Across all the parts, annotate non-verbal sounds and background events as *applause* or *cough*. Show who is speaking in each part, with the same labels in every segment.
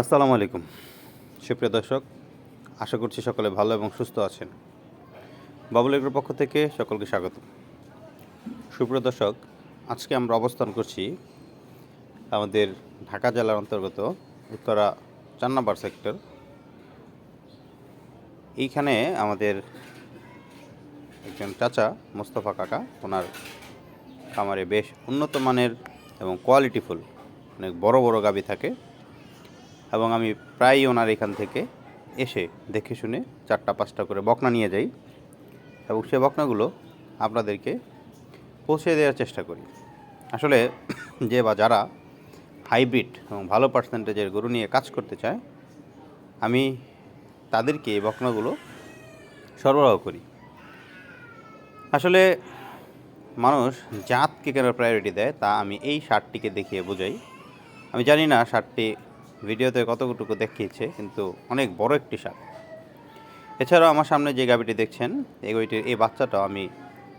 Speaker 1: আসসালামু আলাইকুম। সুপ্রিয় দর্শক, আশা করছি সকলে ভালো এবং সুস্থ আছেন। বাবুল এগ্রোর পক্ষ থেকে সকলকে স্বাগত। সুপ্রিয় দর্শক, আজকে আমরা অবস্থান করছি আমাদের ঢাকা জেলার অন্তর্গত উত্তরা চার নম্বর সেক্টর। এইখানে আমাদের একজন চাচা মোস্তফা কাকা, ওনার খামারে বেশ উন্নত মানের এবং কোয়ালিটিফুল অনেক বড় বড় গাবি থাকে। এবং আমি প্রায়ই ওনার এখান থেকে এসে দেখে শুনে চারটা, পাঁচটা করে বকনা নিয়ে যাই এবং সে বকনাগুলো আপনাদেরকে পৌঁছে দেওয়ার চেষ্টা করি। আসলে *clears throat* যে বা যারা হাইব্রিড এবং ভালো পার্সেন্টেজের গরু নিয়ে কাজ করতে চায়, আমি তাদেরকে এই বকনাগুলো সরবরাহ করি। আসলে মানুষ জাতকে কেন প্রায়োরিটি দেয় তা আমি এই শার্টটিকে দেখিয়ে বোঝাই। আমি জানি না শার্টটি ভিডিওতে কতটুকু দেখিয়েছে, কিন্তু অনেক বড় একটি শার্ট এছাড়াও আমার সামনে যে গাবিটি দেখছেন, এই গাবিটির এই বাচ্চাটাও আমি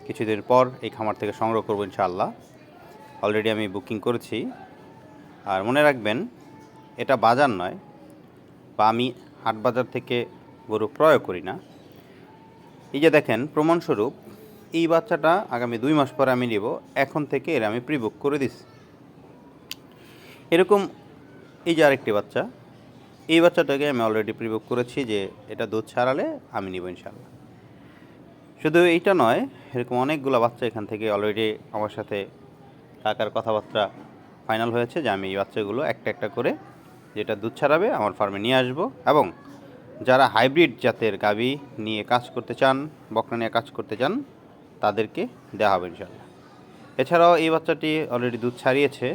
Speaker 1: কিছুদিন পর এই খামার থেকে সংগ্রহ করব ইনশাআল্লাহ। অলরেডি আমি বুকিং করেছি। আর মনে রাখবেন, এটা বাজার নয়, বা আমি হাট বাজার থেকে গরু প্রয়োগ করি না। এই যে দেখেন, প্রমাণস্বরূপ এই বাচ্চাটা আগামী দুই মাস পরে আমি নিব, এখন থেকে এর আমি প্রি বুক করে দিছি এরকম এই যে আরেকটি বাচ্চা, এই বাচ্চাটাকে আমি অলরেডি প্রি বুক করেছি যে এটা দুধ ছাড়ালে আমি নিব ইনশাল্লাহ শুধু এইটা নয়, এরকম অনেকগুলো বাচ্চা এখান থেকে অলরেডি আমার সাথে কাকার কথাবার্তা ফাইনাল হয়েছে যে আমি এই বাচ্চাগুলো একটা একটা করে যেটা দুধ ছাড়াবে আমার ফার্মে নিয়ে আসব এবং যারা হাইব্রিড জাতের গাবি নিয়ে কাজ করতে চান বকরা নিয়ে কাজ করতে চান, তাদেরকে দেওয়া হবে ইনশাল্লাহ এছাড়াও এই বাচ্চাটি অলরেডি দুধ ছাড়িয়েছে।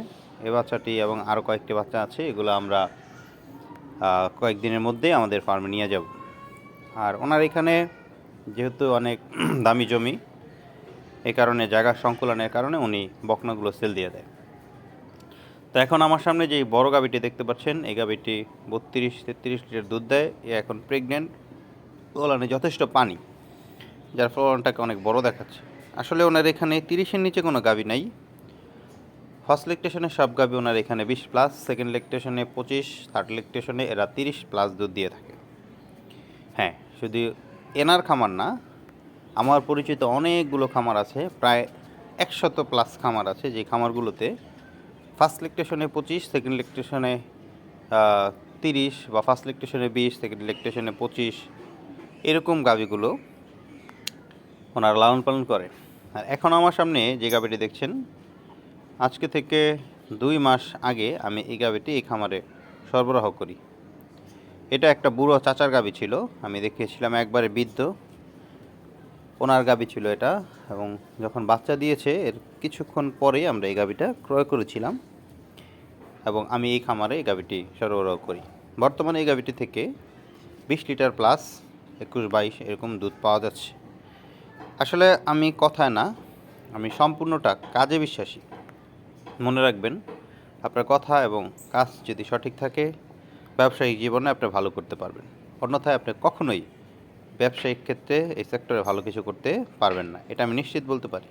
Speaker 1: এই বাচ্চাটি এবং আরও কয়েকটি বাচ্চা আছে, এগুলো আমরা কয়েকদিনের মধ্যেই আমাদের ফার্মে নিয়ে যাব। আর ওনার এখানে যেহেতু অনেক *clears throat* দামি জমি, এ কারণে জায়গার সংকুলনের কারণে উনি বকনাগুলো সেল দিয়ে দেয়। তো এখন আমার সামনে যে বড় গাবিটি দেখতে পাচ্ছেন, এই গাবিটি বত্রিশ, তেত্রিশ লিটার দুধ দেয়, এ এখন প্রেগনেন্ট ওলানে যথেষ্ট পানি, যার ফলে অনেক বড় দেখাচ্ছে। আসলে ওনার এখানে তিরিশের নিচে কোনো গাবি নাই ফার্স্ট লেকটেশনে সব গাবি ওনার এখানে বিশ প্লাস সেকেন্ড লেকটেশনে পঁচিশ থার্ড লেকটেশনে এরা তিরিশ প্লাস দুধ দিয়ে থাকে। হ্যাঁ শুধু এনার খামার না, আমার পরিচিত অনেকগুলো খামার আছে, প্রায় একশত প্লাস খামার আছে যে খামারগুলোতে ফার্স্ট লেকটেশনে পঁচিশ সেকেন্ড লেকটেশনে তিরিশ বা ফার্স্ট লেকটেশনে বিশ সেকেন্ড লেকটেশনে পঁচিশ, এরকম গাবিগুলো ওনারা লালন পালন করে আর এখন আমার সামনে যে গাবিটি দেখছেন আজকে থেকে দুই মাস আগে আমি এই গাবিটি এই খামারে সরবরাহ করি। এটা একটা বুড়ো চাচার গাবি ছিল। আমি দেখিয়েছিলাম একবারে বৃদ্ধ। ওনার গাবি ছিল এটা এবং যখন বাচ্চা দিয়েছে, এর কিছুক্ষণ পরেই আমরা এই গাবিটা ক্রয় করেছিলাম এবং আমি এই খামারে এই গাবিটি সরবরাহ করি। বর্তমানে এই গাবিটি থেকে বিশ লিটার প্লাস একুশ বাইশ এরকম দুধ পাওয়া যাচ্ছে। আসলে আমি কথায় না, আমি সম্পূর্ণটা কাজে বিশ্বাসী। মনে রাখবেন, আপনার কথা এবং কাজ যদি সঠিক থাকে, ব্যবসায়িক জীবনে আপনি ভালো করতে পারবেন। অন্যথায় আপনি কখনোই ব্যবসায়িক ক্ষেত্রে এই সেক্টরে ভালো কিছু করতে পারবেন না। এটা আমি নিশ্চিত বলতে পারি।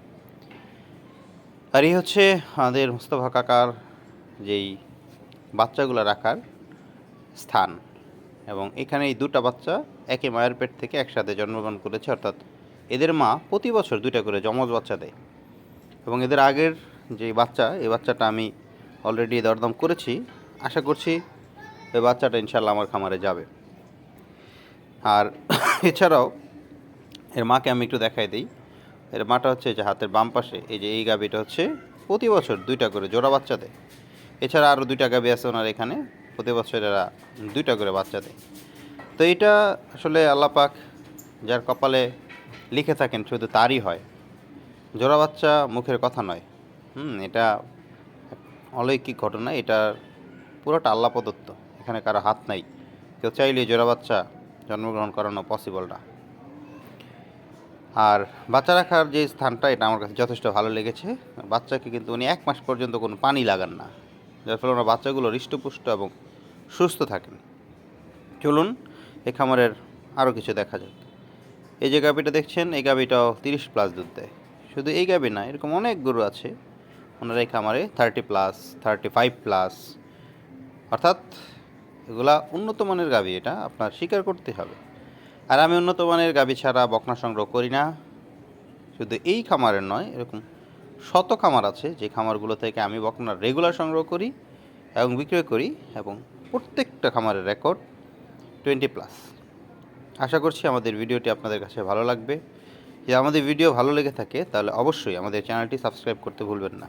Speaker 1: আর এই হচ্ছে আমাদের মুস্তফা কাকার যেই বাচ্চাগুলো রাখার স্থান এবং এখানে এই দুটা বাচ্চা একে মায়ের পেট থেকে একসাথে জন্মগ্রহণ করেছে, অর্থাৎ এদের মা প্রতি বছর দুইটা করে যমজ বাচ্চা দেয় এবং এদের আগের যে বাচ্চা, এই বাচ্চাটা আমি অলরেডি দরদাম করেছি। আশা করছি ওই বাচ্চাটা ইনশাল্লাহ আমার খামারে যাবে। আর *coughs* এছাড়াও এর মাকে আমি একটু দেখাই দিই। এর মাটা হচ্ছে যে হাতের বাম পাশে, এই যে এই গাবিটা হচ্ছে প্রতি বছর দুইটা করে জোড়া বাচ্চা দেয়। এছাড়া আরও দুইটা গাবি আছে ওনার এখানে, প্রতি বছর এরা দুইটা করে বাচ্চা দেয়। তো এটা আসলে আল্লাপাক যার কপালে লিখে থাকেন, শুধু তারই হয়। জোড়া বাচ্চা মুখের কথা নয় হুম, এটা অলৌকিক ঘটনা। এটা পুরোটা আল্লাহ প্রদত্ত। এখানে কারও হাত নাই। কেউ চাইলে জোড়া বাচ্চা জন্মগ্রহণ করানো পসিবল না। আর বাচ্চা রাখার যে স্থানটা, এটা আমার কাছে যথেষ্ট ভালো লেগেছে। বাচ্চাকে কিন্তু উনি এক মাস পর্যন্ত কোনো পানি লাগান না। যার ফলে ওনার বাচ্চাগুলো হৃষ্টপুষ্ট এবং সুস্থ থাকেন। চলুন এই খামারের আরও কিছু দেখা যাক। এই যে গাবিটা দেখছেন, এই গাবিটাও তিরিশ প্লাস দুধ দেয়। শুধু এই গাবি না, এরকম অনেক গরু আছে। ওনারা এই খামারে thirty plus thirty five plus অর্থাৎ এগুলা উন্নত মানের গাভী এটা আপনার স্বীকার করতে হবে। আর আমি উন্নত মানের গাভী ছাড়া বকনা সংগ্রহ করি না। শুধু এই খামারের নয়, এরকম শত খামার আছে, যে খামারগুলো থেকে আমি বকনা রেগুলার সংগ্রহ করি এবং বিক্রয় করি এবং প্রত্যেকটা খামারের রেকর্ড টোয়েন্টি প্লাস আশা করছি আমাদের ভিডিওটি আপনাদের কাছে ভালো লাগবে। যদি আমাদের ভিডিও ভালো লেগে থাকে, তাহলে অবশ্যই আমাদের চ্যানেলটি সাবস্ক্রাইব করতে ভুলবেন না।